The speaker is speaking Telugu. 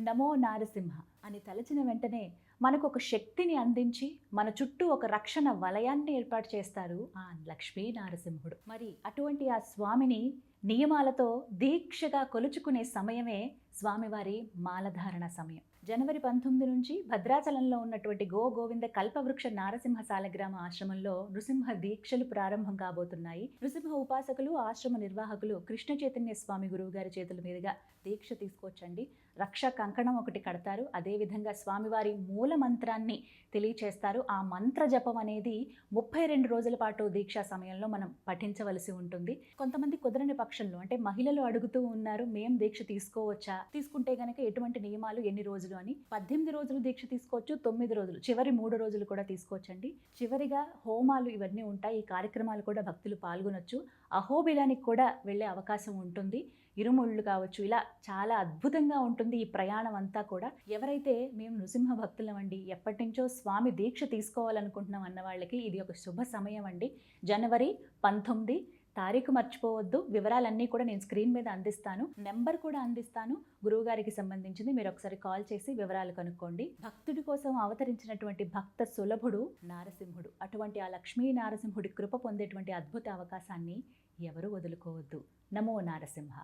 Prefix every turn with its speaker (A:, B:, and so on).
A: నమో నారసింహ. అని తలచిన వెంటనే మనకు ఒక శక్తిని అందించి మన చుట్టూ ఒక రక్షణ వలయాన్ని ఏర్పాటు చేస్తారు ఆ లక్ష్మీ నారసింహుడు మరి అటువంటి ఆ స్వామిని నియమాలతో దీక్షగా కొలుచుకునే సమయమే స్వామివారి మాలధారణ సమయం. జనవరి పంతొమ్మిది నుంచి భద్రాచలంలో ఉన్నటువంటి గో గోవింద కల్పవృక్ష నారసింహ సాలగ్రామ ఆశ్రమంలో నృసింహ దీక్షలు ప్రారంభం కాబోతున్నాయి. నృసింహ ఉపాసకులు ఆశ్రమ నిర్వాహకులు కృష్ణ చైతన్య స్వామి గురువు గారి చేతుల మీదుగా దీక్ష తీసుకొచ్చండి రక్ష కంకణం ఒకటి కడతారు. అదే అదేవిధంగా స్వామివారి మూల మంత్రాన్ని తెలియచేస్తారు. ఆ మంత్ర జపం అనేది ముప్పై రెండు రోజుల పాటు దీక్షా సమయంలో మనం పఠించవలసి ఉంటుంది. కొంతమంది కుదరని పక్షంలో అంటే మహిళలు అడుగుతూ ఉన్నారు మేం దీక్ష తీసుకోవచ్చా? తీసుకుంటే కనుక ఎటువంటి నియమాలు ఎన్ని రోజులు? అని. పద్దెనిమిది రోజులు దీక్ష తీసుకోవచ్చు తొమ్మిది రోజులు చివరి మూడు రోజులు కూడా తీసుకోవచ్చండి. చివరిగా హోమాలు ఇవన్నీ ఉంటాయి. ఈ కార్యక్రమాలు కూడా భక్తులు పాల్గొనొచ్చు. అహోబిలానికి కూడా వెళ్ళే అవకాశం ఉంటుంది. ఇరుముళ్ళు కావచ్చు ఇలా చాలా అద్భుతంగా ఉంటుంది ఈ ప్రయాణం అంతా కూడా. ఎవరైతే మేము నృసింహ భక్తులం అండి ఎప్పటి నుంచో స్వామి దీక్ష తీసుకోవాలనుకుంటున్నాం అన్న వాళ్ళకి ఇది ఒక శుభ సమయం అండి. జనవరి పంతొమ్మిది తారీఖు మర్చిపోవద్దు. వివరాలన్నీ కూడా నేను స్క్రీన్ మీద అందిస్తాను. నెంబర్ కూడా అందిస్తాను. గురువుగారికి సంబంధించింది మీరు ఒకసారి కాల్ చేసి వివరాలు కనుక్కోండి. భక్తుడి కోసం అవతరించినటువంటి భక్త సులభుడు నారసింహుడు. అటువంటి ఆ లక్ష్మీ నారసింహుడి కృప పొందేటువంటి అద్భుత అవకాశాన్ని ఎవరు వదులుకోవద్దు. నమో నారసింహ.